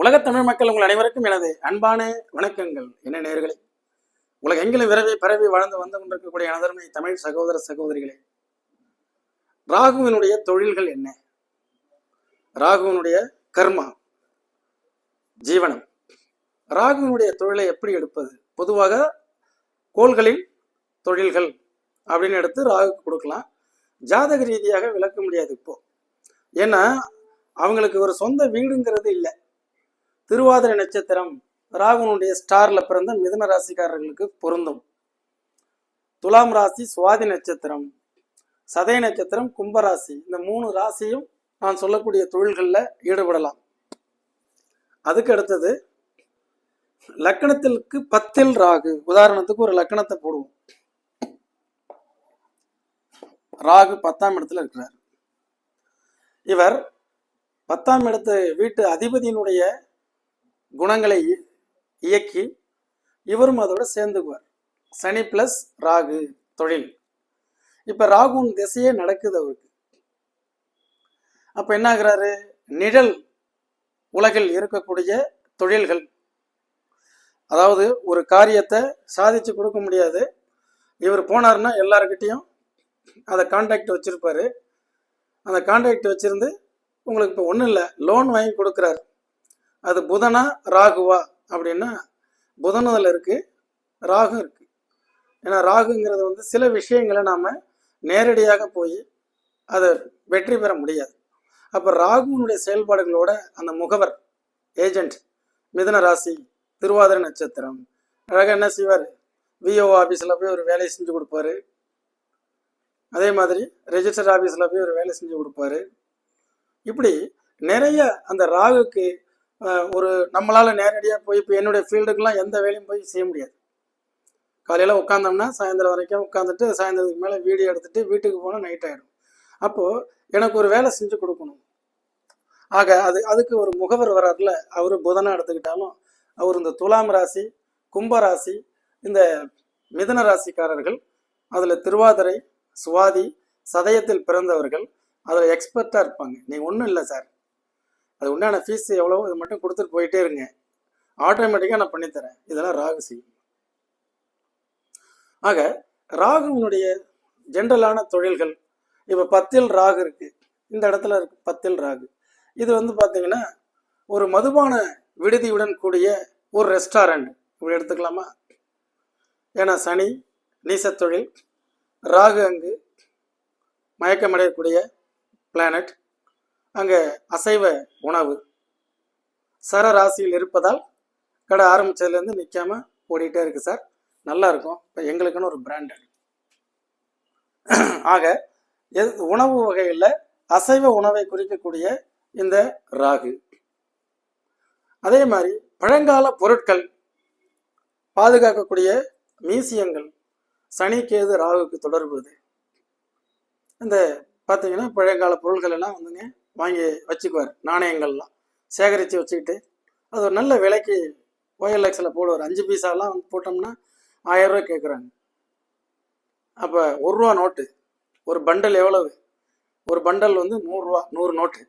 உலகத் தமிழ் மக்கள் உங்கள் அனைவருக்கும் எனது அன்பான வணக்கங்கள். என்ன நேர்களே உலகெங்கிலும் விரவி பரவி வாழ்ந்து வந்து கொண்டிருக்கக்கூடிய அனதர்மை தமிழ் சகோதர சகோதரிகளே ராகுவினுடைய தொழில்கள் என்ன? ராகுவினுடைய கர்மா ஜீவனம். ராகுவினுடைய தொழிலை எப்படி எடுப்பது? பொதுவாக கோள்களின் தொழில்கள் அப்படின்னு எடுத்து ராகுக்கு கொடுக்கலாம். ஜாதக ரீதியாக விளக்க முடியாது இப்போ. ஏன்னா அவங்களுக்கு ஒரு சொந்த வீடுங்கிறது இல்லை. திருவாதிரை நட்சத்திரம் ராகுனுடைய ஸ்டாரில் பிறந்த மிதுன ராசிக்காரர்களுக்கு பொருந்தும். துலாம் ராசி சுவாதி நட்சத்திரம் சதய நட்சத்திரம் கும்பராசி இந்த மூணு ராசியும் நான் சொல்லக்கூடிய தொழில்களில் ஈடுபடலாம். அதுக்கு அடுத்தது லக்கணத்திற்கு பத்தில் ராகு. உதாரணத்துக்கு ஒரு லக்கணத்தை போடுவோம். ராகு பத்தாம் இடத்துல இருக்கிறார். இவர் பத்தாம் இடத்து வீட்டு அதிபதியினுடைய குணங்களை இயக்கி இவரும் அதோட சேர்ந்துக்குவார். சனி பிளஸ் ராகு தொழில். இப்ப ராகுன் திசையே நடக்குது அவருக்கு. அப்ப என்ன ஆகுறாரு நிழல் உலகில் இருக்கக்கூடிய தொழில்கள். அதாவது ஒரு காரியத்தை சாதிச்சு கொடுக்க முடியாது. இவர் போனார்னா எல்லாருக்கிட்டையும் அதை கான்டாக்ட் வச்சிருப்பாரு. அந்த கான்டாக்ட் வச்சிருந்து உங்களுக்கு இப்போ ஒன்றும் இல்லை லோன் வாங்கி கொடுக்குறாரு. அது புதனா ராகுவா அப்படின்னா புதன் அதில் இருக்கு ராகு இருக்கு. ஏன்னா ராகுங்கிறது வந்து சில விஷயங்களை நாம நேரடியாக போய் அதை வெற்றி பெற முடியாது. அப்போ ராகுனுடைய செயல்பாடுகளோட அந்த முகவர் ஏஜென்ட் மிதன ராசி திருவாதிர நட்சத்திரம் அழகாக என்ன செய்வார்? விஓ ஆஃபீஸில் போய் ஒரு வேலையை செஞ்சு கொடுப்பாரு. அதே மாதிரி ரெஜிஸ்டர் ஆஃபீஸில் போய் ஒரு வேலை செஞ்சு கொடுப்பாரு. இப்படி நிறைய அந்த ராகுக்கு ஒரு நம்மளால் நேரடியாக போய் இப்போ என்னுடைய ஃபீல்டுக்கெலாம் எந்த வேலையும் போய் செய்ய முடியாது. காலையில் உட்காந்தோம்னா சாயந்தரம் வரைக்கும் உட்காந்துட்டு சாயந்தரத்துக்கு மேலே வீடியோ எடுத்துகிட்டு வீட்டுக்கு போனால் நைட் ஆகிடும் அப்போது எனக்கு ஒரு வேலை செஞ்சு கொடுக்கணும். ஆக அது அதுக்கு ஒரு முகவர் வர்றாருல அவர் புதனாக எடுத்துக்கிட்டாலும் அவர் இந்த துலாம் ராசி கும்ப ராசி இந்த மிதன ராசிக்காரர்கள் அதில் திருவாதிரை சுவாதி சதயத்தில் பிறந்தவர்கள் அதில் எக்ஸ்பர்ட்டாக இருப்பாங்க. நீங்கள் ஒன்றும் இல்லை சார். அது உண்டான ஃபீஸ் எவ்வளோ இது மட்டும் கொடுத்துட்டு போயிட்டே இருங்க. ஆட்டோமேட்டிக்காக நான் பண்ணித்தரேன் இதெல்லாம் ராகு செய்யும். ஆக ராகுவினுடைய ஜென்ரலான தொழில்கள் இப்போ பத்தில் ராகு இருக்குது இந்த இடத்துல இருக்கு பத்தில் ராகு. இது வந்து பார்த்தீங்கன்னா ஒரு மதுபான விடுதியுடன் கூடிய ஒரு ரெஸ்டாரண்ட் இப்படி எடுத்துக்கலாமா? ஏன்னா சனி நீசத்தொழில் ராகு அங்கு மயக்கமடையக்கூடிய பிளானட் அங்கே அசைவ உணவு. சர ராசியில் இருப்பதால் கடை ஆரம்பிச்சதுலேருந்து நிற்காம ஓடிட்டே இருக்கு சார். நல்லா இருக்கும் இப்போ எங்களுக்குன்னு ஒரு பிராண்ட் ஆக எது உணவு வகையில் அசைவ உணவை குறிக்கக்கூடிய இந்த ராகு. அதே மாதிரி பழங்கால பொருட்கள் பாதுகாக்கக்கூடிய மியூசியங்கள் சனிக்கேது ராகுக்கு தொடர்புது. இந்த பார்த்தீங்கன்னா பழையகால பொருள்கள் எல்லாம் வந்துங்க வாங்கி வச்சுக்குவார். நாணயங்கள்லாம். சேகரித்து வச்சுக்கிட்டு அது ஒரு நல்ல விலைக்கு ஓஎல்எக்ஸில் போடுவார். அஞ்சு பீஸாலாம் வந்து போட்டோம்னா ஆயிரம் கேட்குறாங்க அப்போ ஒரு ரூபா நோட்டு ஒரு பண்டல் எவ்வளவு? ஒரு பண்டல் வந்து நூறுரூவா நூறு நோட்டு.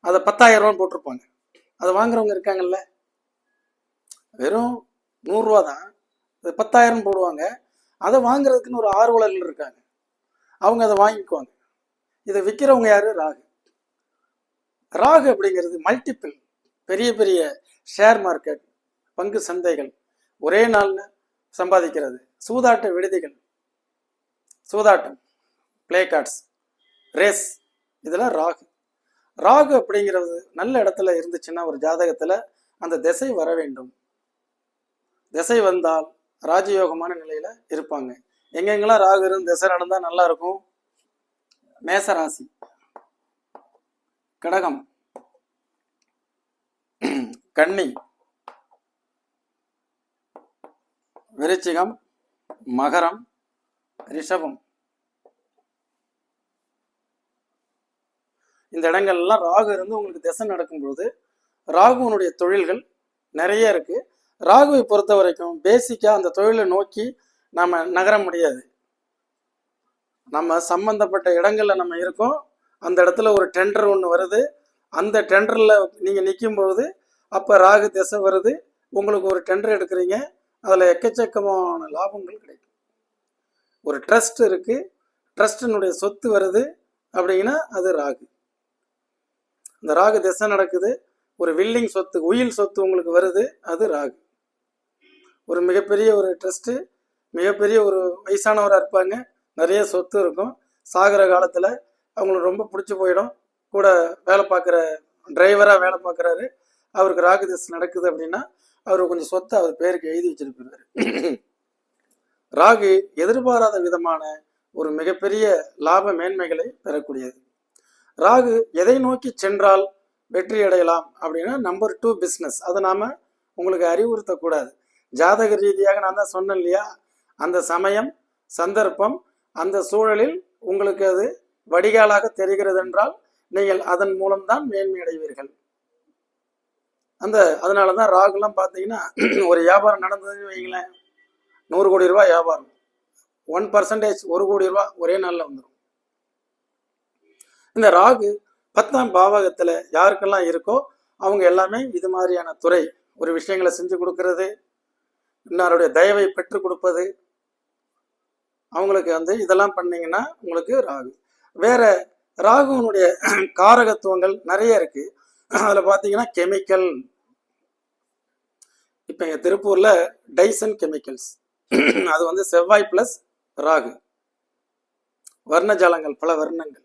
அதை பத்தாயிரரூவான்னு போட்டிருப்பாங்க. அதை வாங்குறவங்க இருக்காங்கல்ல? வெறும் நூறுரூவா தான். அது பத்தாயிரம் போடுவாங்க. அதை வாங்குறதுக்குன்னு ஒரு ஆர்வலர்கள் இருக்காங்க. அவங்க அதை வாங்கிக்குவாங்க. இதை விற்கிறவங்க யார்? ராகு. ராகு அப்படிங்கிறது மல்டிபிள் பெரிய பெரிய ஷேர் மார்க்கெட் பங்கு சந்தைகள் ஒரே நாளில் சம்பாதிக்கிறது. சூதாட்ட விடுதிகள் சூதாட்டம் பிளே கார்ட்ஸ் ரேஸ் இதெல்லாம் ராகு. ராகு அப்படிங்கிறது நல்ல இடத்துல இருந்துச்சுன்னா ஒரு ஜாதகத்தில் அந்த திசை வர வேண்டும். திசை வந்தால் ராஜயோகமான நிலையில இருப்பாங்க. எங்கெங்கெல்லாம் ராகு இருந்து திசை நடந்தால் நல்லா இருக்கும்? மேசராசி. கடகம். கன்னி. விருச்சிகம். மகரம். ரிஷபம். இந்த இடங்கள்லாம் ராகு இருந்து உங்களுக்கு திசை நடக்கும்பொழுது ராகுவனுடைய தொழில்கள் நிறைய இருக்கு. ராகுவை பொறுத்த வரைக்கும் பேசிக்கா அந்த தொழிலை நோக்கி நம்ம நகர முடியாது. நம்ம சம்பந்தப்பட்ட இடங்கள்ல நம்ம இருக்கோம். அந்த இடத்துல ஒரு டெண்டர் ஒன்று வருது. அந்த டெண்டரில் நீங்கள் நிற்கும் பொழுது அப்போ ராகு திசை வருது. உங்களுக்கு ஒரு டெண்டர் எடுக்கிறீங்க. அதில் எக்கச்சக்கமான லாபங்கள் கிடைக்கும். ஒரு ட்ரஸ்ட் இருக்குது ட்ரஸ்டினுடைய சொத்து வருது அப்படின்னா அது ராகு. இந்த ராகு திசை நடக்குது. ஒரு வில்லிங் சொத்து உயில் சொத்து உங்களுக்கு வருது. அது ராகு. ஒரு மிகப்பெரிய ஒரு ட்ரஸ்ட்டு மிகப்பெரிய ஒரு வயசானவராக இருப்பாங்க. நிறைய சொத்து இருக்கும். சாகிற காலத்தில் அவங்களுக்கு ரொம்ப பிடிச்சி போயிடும். கூட வேலை பார்க்குற டிரைவராக வேலை பார்க்குறாரு. அவருக்கு ராகு திசை நடக்குது அப்படின்னா அவர் கொஞ்சம் சொத்தை அவர் பேருக்கு எழுதி வச்சிருப்பார். ராகு எதிர்பாராத விதமான ஒரு மிகப்பெரிய லாப மேன்மைகளை பெறக்கூடியது. ராகு எதை நோக்கி சென்றால் வெற்றி அடையலாம் அப்படின்னா நம்பர் டூ பிஸ்னஸ் அதை நாம் உங்களுக்கு அறிவுறுத்தக்கூடாது. ஜாதக ரீதியாக நான் தான் சொன்னேன் இல்லையா? அந்த சமயம் சந்தர்ப்பம் அந்த சூழலில் உங்களுக்கு அது வடிகாலாக தெரிகிறது என்றால் நீங்கள் அதன் மூலம்தான் மேன்மை அடைவீர்கள் அந்த அதனால தான் ராகுலாம் பார்த்தீங்கன்னா ஒரு வியாபாரம் நடந்ததுன்னு வைங்களேன் நூறு கோடி ரூபாய் வியாபாரம். ஒன் பர்சன்டேஜ் ஒரு கோடி ரூபாய் ஒரே நாளில் வந்துடும் இந்த ராகு பத்தாம் பாவகத்தில் யாருக்கெல்லாம் இருக்கோ அவங்க எல்லாமே இது மாதிரியான துறை ஒரு விஷயங்களை செஞ்சு கொடுக்கறது இன்னாருடைய தயவை பெற்றுக் கொடுப்பது அவங்களுக்கு வந்து இதெல்லாம் பண்ணீங்கன்னா உங்களுக்கு ராகு. வேற ராகுவனுடைய காரகத்துவங்கள் நிறைய இருக்கு. அதுல பாத்தீங்கன்னா கெமிக்கல் இப்ப எங்க திருப்பூர்ல டைசன் கெமிக்கல்ஸ் அது வந்து செவ்வாய் பிளஸ் ராகு. வர்ணஜாலங்கள் பல வர்ணங்கள்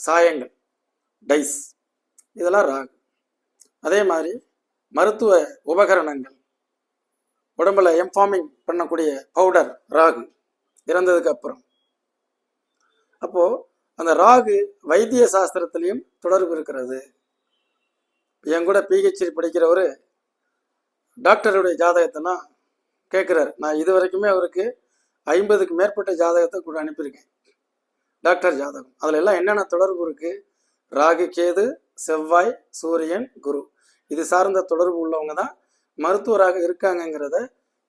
சாயங்கள் டைஸ் இதெல்லாம் ராகு. அதே மாதிரி மருத்துவ உபகரணங்கள். உடம்புல எம்ஃபார்மிங் பண்ணக்கூடிய பவுடர் ராகு. இறந்ததுக்கு அப்புறம். அப்போது அந்த ராகு வைத்திய சாஸ்திரத்திலையும் தொடர்பு இருக்கிறது. என் கூட பிஹெச்டி படிக்கிறவர் டாக்டருடைய ஜாதகத்தைனா கேட்குறாரு நான் இது வரைக்குமே அவருக்கு ஐம்பதுக்கு மேற்பட்ட ஜாதகத்தை கூட அனுப்பியிருக்கேன். டாக்டர் ஜாதகம். அதில் எல்லாம் என்னென்ன தொடர்பு இருக்குது ராகு கேது செவ்வாய் சூரியன் குரு. இது சார்ந்த தொடர்பு உள்ளவங்க தான் மருத்துவராக இருக்காங்கங்கிறத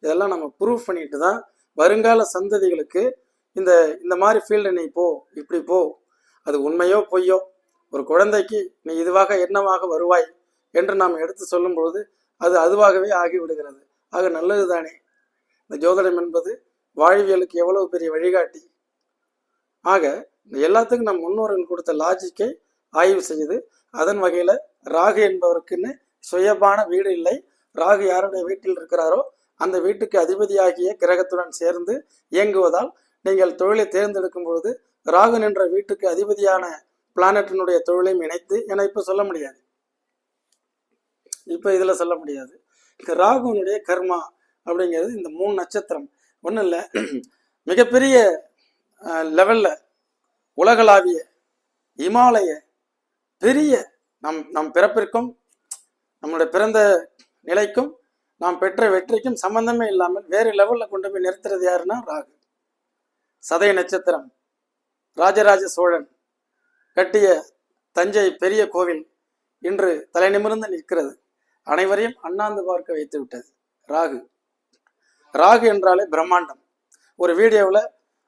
இதெல்லாம் நம்ம ப்ரூவ் பண்ணிட்டு தான் வருங்கால சந்ததிகளுக்கு இந்த இந்த மாதிரி ஃபீல்டு நீ போ இப்படி போ. அது உண்மையோ பொய்யோ? ஒரு குழந்தைக்கு நீ இதுவாக என்னவாக வருவாய் என்று நாம் எடுத்து சொல்லும் பொழுது அது அதுவாகவே ஆகிவிடுகிறது. ஆக நல்லது தானே இந்த ஜோதிடம் என்பது வாழ்வியலுக்கு எவ்வளவு பெரிய வழிகாட்டி. ஆக இந்த எல்லாத்துக்கும் நம் முன்னோர்கள் கொடுத்த லாஜிக்கை ஆய்வு செய்து அதன் வகையில ராகு என்பவருக்குன்னு சுயபான வீடு இல்லை. ராகு யாருடைய வீட்டில் இருக்கிறாரோ அந்த வீட்டுக்கு அதிபதியாகிய கிரகத்துடன் சேர்ந்து இயங்குவதால் நீங்கள் தொழிலை தேர்ந்தெடுக்கும் பொழுது ராகு நின்ற வீட்டுக்கு அதிபதியான பிளானட்டினுடைய தொழிலையும் இணைத்து என இப்போ சொல்ல முடியாது. இப்போ இதில் சொல்ல முடியாது. ராகுனுடைய கர்மா அப்படிங்கிறது இந்த மூணு நட்சத்திரம். ஒன்றும் இல்லை. மிகப்பெரிய லெவலில் உலகளாவிய இமாலய பெரிய நம் நம் பிறப்பிற்கும் நம்மளுடைய பிறந்த நிலைக்கும் நாம் பெற்ற வெற்றிக்கும் சம்பந்தமே இல்லாமல் வேறு லெவலில் கொண்டு போய் நிறுத்துறது யாருன்னா ராகு. சதய நட்சத்திரம் ராஜராஜ சோழன் கட்டிய தஞ்சை பெரிய கோவில் இன்று தலை நிமிர்ந்து நிற்கிறது. அனைவரையும் அண்ணாந்து பார்க்க வைத்து விட்டது. ராகு. ராகு என்றாலே பிரம்மாண்டம். ஒரு வீடியோவில்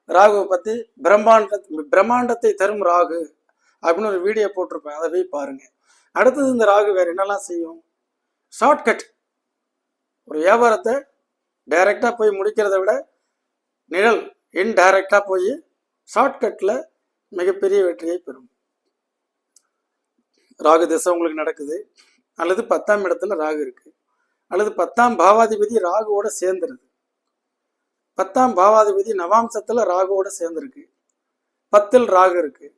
ராகுவை பற்றி பிரம்மாண்ட பிரம்மாண்டத்தை தரும் ராகு அப்படின்னு ஒரு வீடியோ போட்டிருப்பேன். அதை போய் பாருங்க. அடுத்தது இந்த ராகு வேற என்னெல்லாம் செய்யும்? ஷார்ட்கட் ஒரு வியாபாரத்தை டைரக்டாக போய் முடிக்கிறத விட நிழல். இன்டைரக்டாக போய் ஷார்ட்கட்டில் மிகப்பெரிய வெற்றியை பெறும். ராகு திசை உங்களுக்கு நடக்குது. அல்லது பத்தாம் இடத்துல ராகு இருக்கு. அல்லது பத்தாம் பாவாதிபதி ராகுவோட சேர்ந்துருது. பத்தாம் பாவாதிபதி நவாம்சத்தில் ராகுவோட சேர்ந்துருக்கு. பத்தில் ராகு இருக்கு.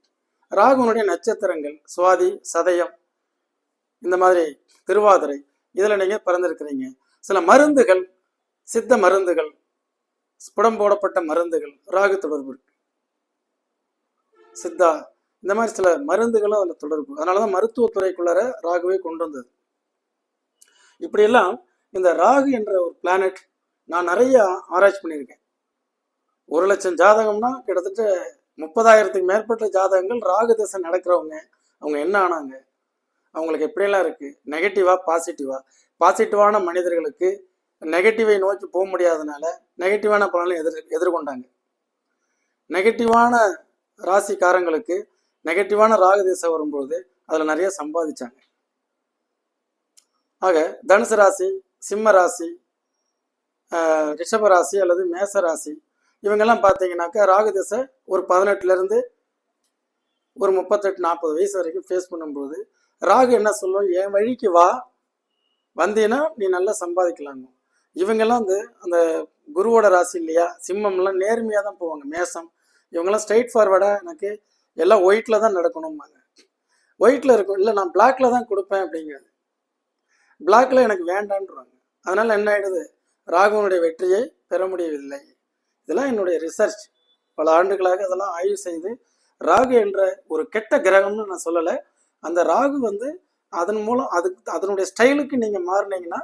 ராகுனுடைய நட்சத்திரங்கள் சுவாதி சதயம் இந்த மாதிரி திருவாதிரை இதில் நீங்கள் பிறந்திருக்கிறீங்க. சில மருந்துகள் சித்த மருந்துகள் ஸ்புடம் போடப்பட்ட மருந்துகள் ராகு தொடர்பு. இருக்கு சித்தா இந்த மாதிரி சில மருந்துகளும் அதில் தொடர்பு. அதனாலதான் மருத்துவத்துறைக்குள்ளார ராகுவே கொண்டு வந்தது. இப்படியெல்லாம் இந்த ராகு என்ற ஒரு பிளானட் நான் நிறைய ஆராய்ச்சி பண்ணியிருக்கேன். ஒரு லட்சம் ஜாதகம்னா கிட்டத்தட்ட முப்பதாயிரத்துக்கு மேற்பட்ட ஜாதகங்கள் ராகு தசை நடக்கிறவங்க அவங்க என்ன ஆனாங்க? அவங்களுக்கு எப்படியெல்லாம் இருக்கு? நெகட்டிவா பாசிட்டிவா பாசிட்டிவான மனிதர்களுக்கு நெகட்டிவை நோக்கி போக முடியாதனால நெகட்டிவான பலனை எதிர் எதிர்கொண்டாங்க. நெகட்டிவான ராசிக்காரங்களுக்கு நெகட்டிவான ராகு திசை வரும்போது அதில் நிறைய சம்பாதிச்சாங்க. ஆக தனுசு ராசி சிம்ம ராசி ரிஷப ராசி அல்லது மேச ராசி இவங்கெல்லாம் பார்த்தீங்கன்னாக்கா ராகு திசை ஒரு பதினெட்டுலேருந்து ஒரு முப்பத்தெட்டு நாற்பது வயசு வரைக்கும் ஃபேஸ் பண்ணும்போது ராகு என்ன சொல்லும்? என் வழிக்கு வா. வந்தீன்னா நீ நல்லா சம்பாதிக்கலாங்க இவங்கெல்லாம் வந்து அந்த குருவோட ராசி இல்லையா? சிம்மம்லாம் நேர்மையாக தான் போவாங்க. மேசம். இவங்கெல்லாம் ஸ்ட்ரைட் ஃபார்வர்டாக எனக்கு எல்லாம் ஒயிட்டில் தான் நடக்கணும்பாங்க. ஒயிட்டில் இருக்கும். இல்லை நான் பிளாக்ல தான் கொடுப்பேன் அப்படிங்கிறது பிளாக்ல எனக்கு வேண்டான்றாங்க. அதனால என்ன ஆயிடுது? ராகுவனுடைய வெற்றியை பெற முடியவில்லை. இதெல்லாம் என்னுடைய ரிசர்ச் பல ஆண்டுகளாக அதெல்லாம் ஆய்வு செய்து ராகு என்ற ஒரு கெட்ட கிரகம்னு நான் சொல்லலை. அந்த ராகு வந்து அதன் மூலம் அதுக்கு அதனுடைய ஸ்டைலுக்கு நீங்கள் மாறினீங்கன்னா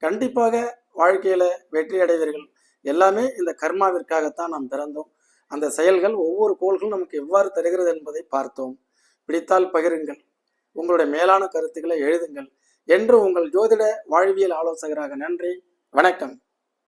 கண்டிப்பாக வாழ்க்கையில் வெற்றி அடைவீர்கள். எல்லாமே இந்த கர்மாவிற்காகத்தான் நாம் பிறந்தோம். அந்த செயல்கள் ஒவ்வொரு கோள்களும் நமக்கு எவ்வாறு தருகிறது என்பதை பார்த்தோம். பிடித்தால் பகிருங்கள். உங்களுடைய மேலான கருத்துக்களை எழுதுங்கள். என்று உங்கள் ஜோதிட வாழ்வியல் ஆலோசகராக நன்றி. வணக்கம்.